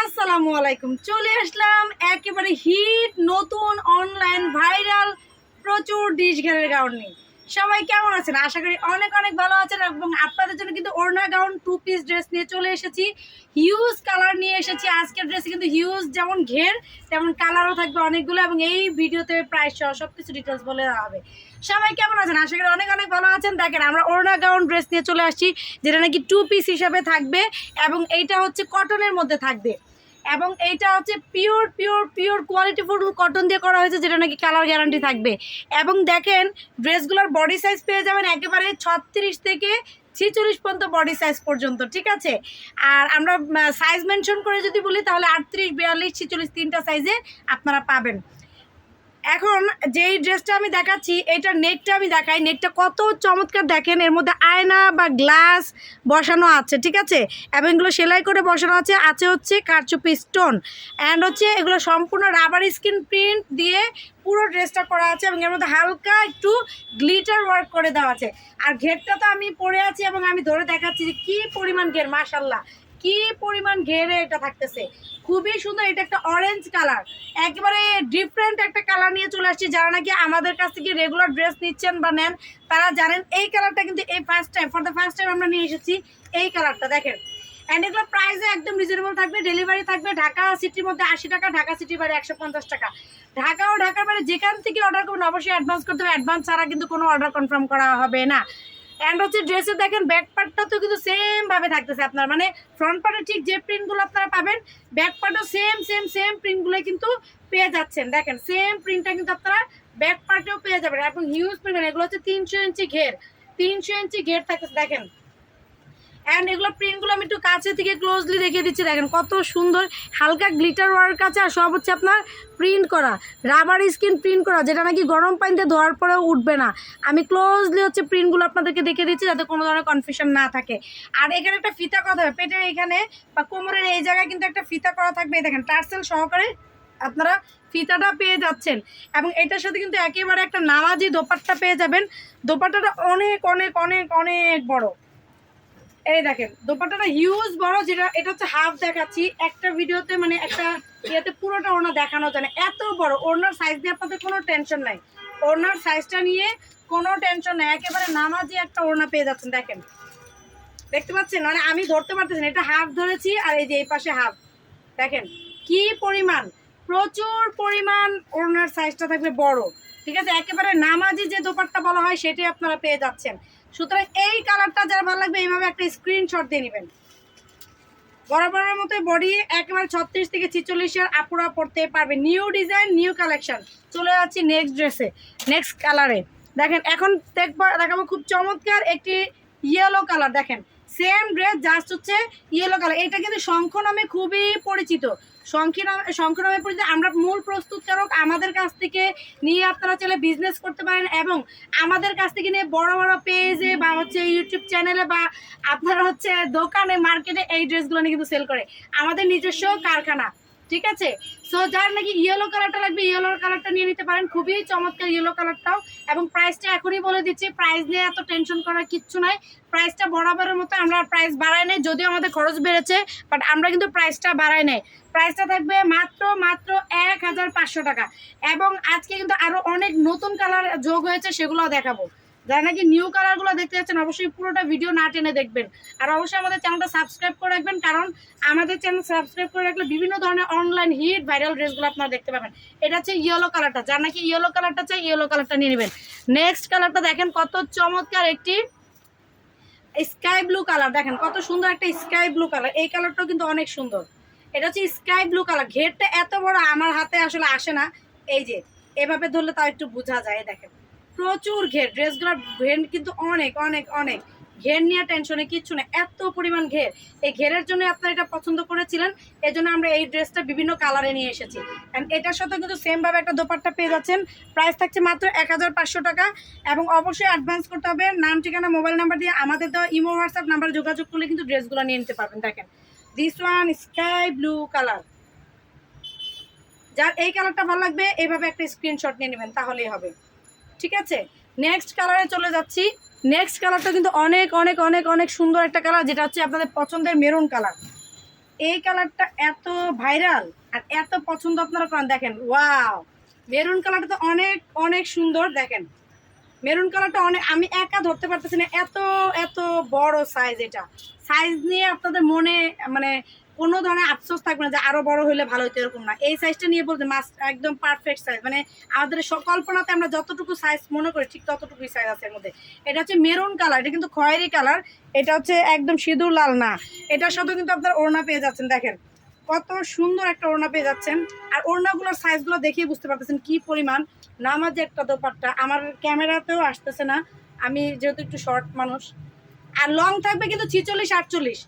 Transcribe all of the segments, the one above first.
আসসালামু আলাইকুম চলে আসলাম একেবারে হিট নতুন অনলাইন ভাইরাল প্রচুর ডিশ সবাই কেমন আছেন? আশা করি অনেক অনেক ভালো আছেন এবং আপনাদের জন্য কিন্তু টু পিস ড্রেস নিয়ে চলে এসেছি। হিউজ কালার নিয়ে এসেছি। আজকের ড্রেসে কিন্তু হিউজ যেমন ঘের, তেমন কালারও থাকবে অনেকগুলো এবং এই ভিডিওতে সহ সব কিছু ডিটেলস বলে দেওয়া হবে। সবাই কেমন আছেন? আশা করি অনেক অনেক ভালো আছেন। দেখেন, আমরা ওড়না গাউন ড্রেস নিয়ে চলে আসছি, যেটা নাকি টু পিস হিসাবে থাকবে এবং এইটা হচ্ছে কটনের মধ্যে থাকবে। এবং এইটা হচ্ছে pure pure pure quality full cotton দিয়ে করা হয়েছে, যেটা নাকি কালার গ্যারান্টি থাকবে। এবং দেখেন ড্রেসগুলোর বডি সাইজ পেয়ে যাবেন একেবারে ছত্রিশ থেকে ছিচল্লিশ পর্যন্ত বডি সাইজ পর্যন্ত, ঠিক আছে? আর আমরা সাইজ মেনশন করে যদি বলি, তাহলে আটত্রিশ, বিয়াল্লিশ, ছিচল্লিশ তিনটা সাইজে আপনারা পাবেন। এখন যেই ড্রেসটা আমি দেখাচ্ছি, এইটার নেটটা আমি দেখাই। নেটটা কত চমৎকার দেখেন, এর মধ্যে আয়না বা গ্লাস বসানো আছে, ঠিক আছে? এবং এগুলো সেলাই করে বসানো আছে আছে হচ্ছে কারচুপি স্টোন। অ্যান্ড হচ্ছে এগুলো সম্পূর্ণ রাবার স্কিন প্রিন্ট দিয়ে পুরো ড্রেসটা করা আছে এবং এর মধ্যে হালকা একটু গ্লিটার ওয়ার্ক করে দেওয়া আছে। আর ঘেরটা তো আমি পরে আছি এবং আমি ধরে দেখাচ্ছি যে কী পরিমাণ ঘের মাশাল্লাহ কি পরিমাণ ঘেরে এটা থাকতেছে? খুবই সুন্দর, এটা একটা অরেঞ্জ কালার একেবারে ডিফারেন্ট একটা কালার নিয়ে চলে আসছি। যারা নাকি আমাদের কাছ থেকে রেগুলার ড্রেস নিচ্ছেন বা নেন, তারা জানেন এই কালারটা কিন্তু এই first time for the first time আমরা নিয়ে এসেছি এই কালারটা দেখেন। অ্যান্ড এগুলো প্রাইসে একদম রিজনেবল থাকবে ডেলিভারি থাকবে ঢাকা সিটির মধ্যে আশি টাকা, ঢাকা সিটির বাইরে একশো পঞ্চাশ টাকা। ঢাকা ও ঢাকার বাইরে যেখান থেকে অর্ডার করবেন, অবশ্যই অ্যাডভান্স করতে হবে। অ্যাডভান্স ছাড়া কিন্তু কোনো অর্ডার কনফার্ম করা হবে না। অ্যান্ড হচ্ছে ড্রেসে দেখেন ব্যাক পার্টটা তো কিন্তু সেম ভাবে থাকতেছে আপনার। মানে ফ্রন্ট পার্টে ঠিক যে প্রিন্টগুলো আপনারা পাবেন ব্যাক পার্টও সেম সেম সেম প্রিন্টগুলো কিন্তু পেয়ে যাচ্ছেন। দেখেন সেম প্রিন্টটা কিন্তু আপনারা ব্যাক পার্টেও পেয়ে যাবেন। এবং হিউজ প্রিন্ট এগুলো হচ্ছে তিনশো ইঞ্চি ঘের। তিনশো ইঞ্চি ঘের থাকতেছে। দেখেন অ্যান্ড এগুলো প্রিন্টগুলো আমি একটু কাছে থেকে ক্লোজলি দেখিয়ে দিচ্ছি। দেখেন কত সুন্দর, হালকা গ্লিটার ওয়ার্ক আছে আর সব হচ্ছে আপনার প্রিন্ট করা। রাবার স্কিন প্রিন্ট করা, যেটা নাকি গরম পানিতে ধোয়ার পরেও উঠবে না। আমি ক্লোজলি হচ্ছে প্রিন্টগুলো আপনাদেরকে দেখিয়ে দিচ্ছি যাতে কোনো ধরনের কনফিউশন না থাকে। আর এখানে একটা ফিতা করা থাকবে পেটের এখানে বা কোমরের এই জায়গায় কিন্তু একটা ফিতা করা থাকবে। দেখেন, টার্সেল সহকারে আপনারা ফিতাটা পেয়ে যাচ্ছেন। এবং এটার সাথে কিন্তু একেবারে একটা নামাজি দোপাট্টা পেয়ে যাবেন। দোপাট্টাটা অনেক অনেক অনেক অনেক বড়। এই দেখেন, দোপাট্টাটা হিউজ বড়, যেটা, এটা হচ্ছে হাফ দেখাচ্ছি। একটা ভিডিওতে মানে একটা ইয়েতে পুরোটা ওড়না দেখানো যায় না। এত বড়, ওড়নার সাইজ নিয়ে আপনাদের কোনো টেনশন নাই। ওড়নার সাইজটা নিয়ে কোনো টেনশন নাই। একেবারে নামাজি একটা ওড়না পেয়ে যাচ্ছেন, দেখেন। দেখতে পাচ্ছেন? মানে আমি ধরতে পারতেছি না, এটা হাফ ধরেছি আর এই যে এই পাশে হাফ দেখেন, কি পরিমাণ, প্রচুর পরিমাণ ওড়নার সাইজটা থাকবে বড়। ঠিক আছে? একেবারে নামাজি যে দোপাট্টা বলা হয়, সেটি আপনারা পেয়ে যাচ্ছেন। সুতরাং এই কালারটা যার ভালো লাগবে, এইভাবে একটা স্ক্রিনশট দিয়ে নেবেন। বরাবরের মতো বডি একেবারে ছত্রিশ থেকে ছিচল্লিশের আপুরা পড়তে পারবে। নিউ ডিজাইন নিউ কালেকশন চলে যাচ্ছি নেক্সট ড্রেসে নেক্সট কালারে দেখেন, এখন দেখব দেখাবো খুব চমৎকার একটি ইয়েলো কালার দেখেন। সেম ড্রেস জাস্ট হচ্ছে ইয়েলো কালার এটা কিন্তু শঙ্খ নামে খুবই পরিচিত। শঙ্খী নামে, শঙ্খ নামে পরিচিত। আমরা মূল প্রস্তুতকারক আমাদের কাছ থেকে নিয়ে আপনারা চাইলে বিজনেস করতে পারেন এবং আমাদের কাছ থেকে নিয়ে বড় বড় পেজে বা হচ্ছে ইউটিউব চ্যানেলে বা আপনারা হচ্ছে দোকানে মার্কেটে এই ড্রেসগুলো নিয়ে কিন্তু সেল করে। আমাদের নিজস্ব কারখানা, ঠিক আছে? সো যার নাকি ইয়েলো কালারটা লাগবে ইয়েলো কালারটা নিয়ে নিতে পারেন। খুবই চমৎকার ইয়েলো কালারটাও এবং প্রাইসটা এখনই বলে দিচ্ছি প্রাইস নিয়ে এত টেনশন করার কিচ্ছু নাই। প্রাইসটা বরাবরের মতো আমরা প্রাইস বাড়াই নাই, যদিও আমাদের খরচ বেড়েছে বাট আমরা কিন্তু প্রাইসটা বাড়াই নাই। প্রাইসটা থাকবে মাত্র মাত্র এক হাজার পাঁচশো টাকা। এবং আজকে কিন্তু আরও অনেক নতুন কালার যোগ হয়েছে, সেগুলোও দেখাবো। যারা নাকি নিউ কালারগুলো দেখতে যাচ্ছেন, অবশ্যই পুরোটা ভিডিও না টেনে দেখবেন। আর অবশ্যই আমাদের চ্যানেলটা সাবস্ক্রাইব করে রাখবেন, কারণ আমাদের চ্যানেল সাবস্ক্রাইব করে রাখলে বিভিন্ন ধরনের অনলাইন হিট ভাইরাল ড্রেসগুলো আপনারা দেখতে পাবেন। এটা হচ্ছে ইয়েলো কালারটা যার নাকি ইয়েলো কালারটা চাই ইয়েলো কালারটা নিয়ে নেবেন। নেক্সট কালারটা দেখেন, কত চমৎকার একটি স্কাই ব্লু কালার দেখেন, কত সুন্দর একটা স্কাই ব্লু কালার এই কালারটাও কিন্তু অনেক সুন্দর। এটা হচ্ছে স্কাই ব্লু কালার ঘেরটা এত বড়, আমার হাতে আসলে আসে না। এই যে, এভাবে ধরলে তাও একটু বোঝা যায়, দেখেন। প্রচুর ঘের, ড্রেসগুলোর ঘের কিন্তু অনেক অনেক অনেক। ঘের নিয়ে টেনশনে কিচ্ছু না এত পরিমাণ ঘের। এই ঘেরের জন্য আপনারা এটা পছন্দ করেছিলেন এই জন্য আমরা এই ড্রেসটা বিভিন্ন কালারে নিয়ে এসেছি। অ্যান্ড এটার সাথে কিন্তু সেমভাবে একটা দোপাট্টা পেয়ে যাচ্ছেন। প্রাইস থাকছে মাত্র এক হাজার পাঁচশো টাকা এবং অবশ্যই অ্যাডভান্স করতে হবে। নাম, ঠিকানা মোবাইল নাম্বার দিয়ে আমাদের দেওয়া ইমো হোয়াটসঅ্যাপ নাম্বারে যোগাযোগ করলে কিন্তু ড্রেসগুলো নিয়ে নিতে পারবেন। দেখেন this one sky blue colour যার এই কালারটা ভালো লাগবে এইভাবে একটা স্ক্রিনশট নিয়ে নেবেন, তাহলেই হবে। ঠিক আছে? নেক্সট কালারে চলে যাচ্ছি। নেক্সট কালারটা কিন্তু অনেক অনেক অনেক অনেক সুন্দর একটা কালার যেটা হচ্ছে আপনাদের পছন্দের মেরুন কালার এই কালারটা এত ভাইরাল আর এত পছন্দ আপনারা করেন। দেখেন ওয়াও মেরুন কালারটা তো অনেক অনেক সুন্দর। দেখেন মেরুন কালারটা অনেক আমি একা ধরতে পারতেছি না। এত এত বড় সাইজ এটা। সাইজ নিয়ে আপনাদের মনে মানে কোনো ধরনের আফসোস থাকবে না যে আরও বড় হলে ভালো হতো এরকম না। এই সাইজটা নিয়ে বলতে মাস একদম পারফেক্ট সাইজ মানে আমাদের কল্পনাতে আমরা যতটুকু সাইজ মনে করি, ঠিক ততটুকুই সাইজ আছে এর মধ্যে। এটা হচ্ছে মেরুন কালার, এটা কিন্তু খয়েরি কালার। এটা হচ্ছে একদম সিঁদুর লাল না। এটার সাথে কিন্তু আপনার ওড়না পেয়ে যাচ্ছেন, দেখেন। কত সুন্দর একটা ওড়না পেয়ে যাচ্ছেন। আর ওড়নাগুলোর সাইজগুলো দেখিয়ে বুঝতে পারতেছেন কি পরিমাণ। নামাজে একটা দোপাট্টা। আমার ক্যামেরাতেও আসতেছে না। আমি যেহেতু একটু শর্ট মানুষ। আর লং থাকবে কিন্তু ছিচল্লিশ আটচল্লিশ।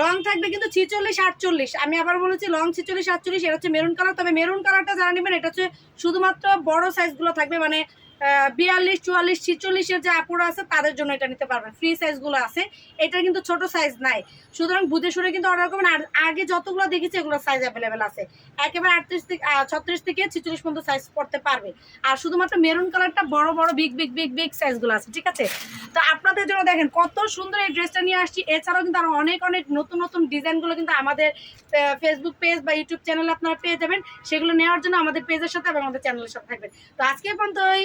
লং থাকবে কিন্তু ছিচল্লিশ আটচল্লিশ। আমি আবার বলেছি লং ছিচল্লিশ আটচল্লিশ, এটা হচ্ছে মেরুন কালার তবে মেরুন কালারটা যারা নেবেন, এটা হচ্ছে শুধুমাত্র বড় সাইজগুলো থাকবে। মানে বিয়াল্লিশ, চুয়াল্লিশ, ছিচল্লিশের যে আপুরা আছে, তাদের জন্য এটা নিতে পারবেন। ফ্রি সাইজগুলো আছে। এটা কিন্তু ছোট সাইজ নাই। সুতরাং বুঝে শুনে কিন্তু অর্ডার করবেন। আর আগে যতগুলো দেখেছি, এগুলো সাইজ অ্যাভেলেবেল আছে। একেবারে আটত্রিশ থেকে ছত্রিশ থেকে ছিচল্লিশ পর্যন্ত সাইজ পড়তে পারবে। আর শুধুমাত্র মেরুন কালারটা বড় বড় বিগ বিগ বিগ বিগ সাইজগুলো আছে, ঠিক আছে? তো আপনাদের জন্য দেখেন, কত সুন্দর এই ড্রেসটা নিয়ে আসছি। এছাড়াও কিন্তু আরও অনেক অনেক নতুন নতুন ডিজাইনগুলো কিন্তু আমাদের ফেসবুক পেজ বা ইউটিউব চ্যানেলে আপনারা পেয়ে যাবেন। সেগুলো নেওয়ার জন্য আমাদের পেজের সাথে এবং আমাদের চ্যানেলের সাথে থাকবেন। তো আজকে পর্যন্তই।